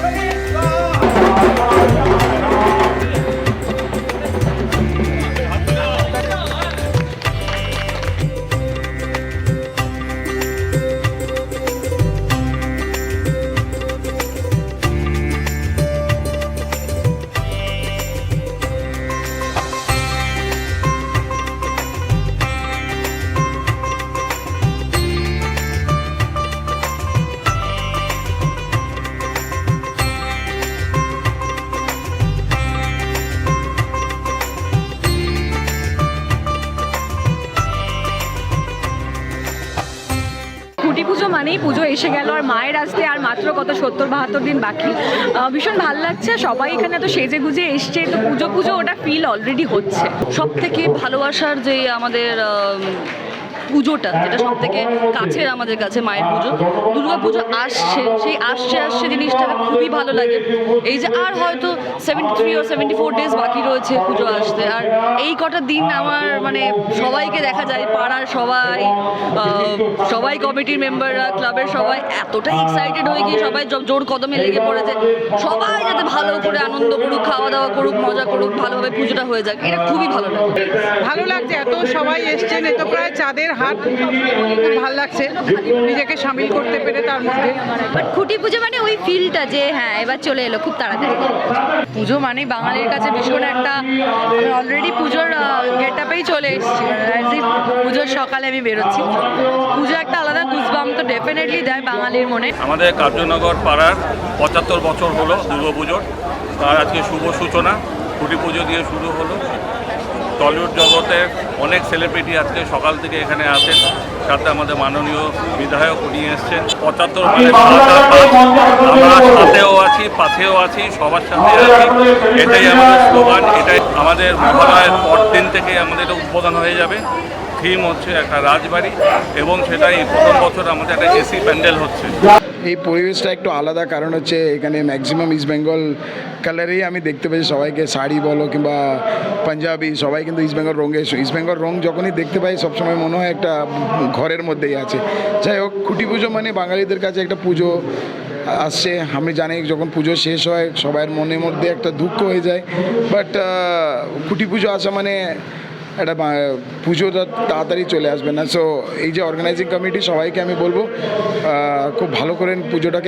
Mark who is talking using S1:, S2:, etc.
S1: Praise God. খুঁটি পুজো মানেই পুজো এসে গেল আর মায়ের আসতে আর মাত্র কত সত্তর বাহাত্তর দিন বাকি। ভীষণ ভালো লাগছে সবাই এখানে তো সেজে গুজে এসছে তো পুজো পুজো ওটা ফিল অলরেডি হচ্ছে।
S2: সব থেকে ভালোবাসার যে আমাদের আম, পুজোটা যেটা সব থেকে কাছের আমাদের কাছে মায়ের পুজো। দুর্গা পুজো আসছে সেই আসছে আসছে জিনিসটা খুবই ভালো লাগে। এই যে আর হয়তো সেভেন্টি থ্রি ও সেভেন্টি ফোর ডেজ বাকি রয়েছে পুজো আসতে। আর এই কটা দিন আমার মানে সবাইকে দেখা যায় পাড়ার সবাই আহ, সবাই কমিটির মেম্বাররা ক্লাবের সবাই এতটাই এক্সাইটেড হয়ে গিয়ে সবাই জোর কদমে লেগে পড়েছে। সবাই যাতে ভালো করে আনন্দ করুক খাওয়া দাওয়া করুক মজা করুক ভালোভাবে পুজোটা হয়ে যাক এটা খুবই ভালো লাগে।
S3: ভালো লাগছে। এত সবাই এসছেন এত প্রায় চাঁদের হাট খুব ভালো লাগছে নিজেকে সামিল করতে পেরে তার মধ্যে।
S1: বাট খুঁটি পুজো মানে ওই ফিলটা যে হ্যাঁ এবার চলে এলো খুব তাড়াতাড়ি।
S4: পুজো মানে বাঙালির কাছে ভীষণ একটা অলরেডি পুজোর গেট আপেই চলে এসেছি। পুজোর সকালে আমি বেরোচ্ছি। পুজো একটা আলাদা গুজবাম তো ডেফিনেটলি দেয় বাঙালির মনে।
S5: আমাদের কার্যনগর পাড়ার পঁচাত্তর বছর হলো দুর্গা পুজোর তার আজকে শুভ সূচনা। খুঁটি পুজো দিয়ে শুরু হলো। টলিউড জগতে অনেক সেলিব্রিটি আজকে সকাল থেকে এখানে আসেন। সাথে আমাদের মাননীয় বিধায়ক নিয়ে এসছেন। পঁচাত্তর মানে। আমরা সাথেও আছি, পাশেও আছি, সবার সাথে আছি। এটাই আমাদের স্লোগান এটাই আমাদের মহালয়ের পর দিন থেকে আমাদের এটা উদ্বোধন হয়ে যাবে। থিম হচ্ছে একটা রাজবাড়ি এবং সেটাই প্রথম বছর আমাদের একটা এসি প্যান্ডেল হচ্ছে।
S6: এই পরিবেশটা একটু আলাদা, কারণ হচ্ছে এখানে ম্যাক্সিমাম ইস্ট বেঙ্গল কালারেই আমি দেখতে পাচ্ছি সবাইকে শাড়ি বলো কিংবা পাঞ্জাবি, সবাই কিন্তু ইস্ট বেঙ্গল রঙে ইস্ট বেঙ্গল রং যখনই দেখতে পাই, সবসময় মনে হয় একটা ঘরের মধ্যেই আছে। যাই হোক, খুঁটি পুজো মানে বাঙালিদের কাছে একটা পুজো আসছে। আমি জানি যখন পুজো শেষ হয়, সবার মনের মধ্যে একটা দুঃখ হয়ে যায়। বাট খুঁটি পুজো আসা মানে একটা পুজোটা তাড়াতাড়ি চলে আসবে না। সো এই যে অর্গানাইজিং কমিটি সবাইকে আমি বলব খুব ভালো করেন পুজোটাকে।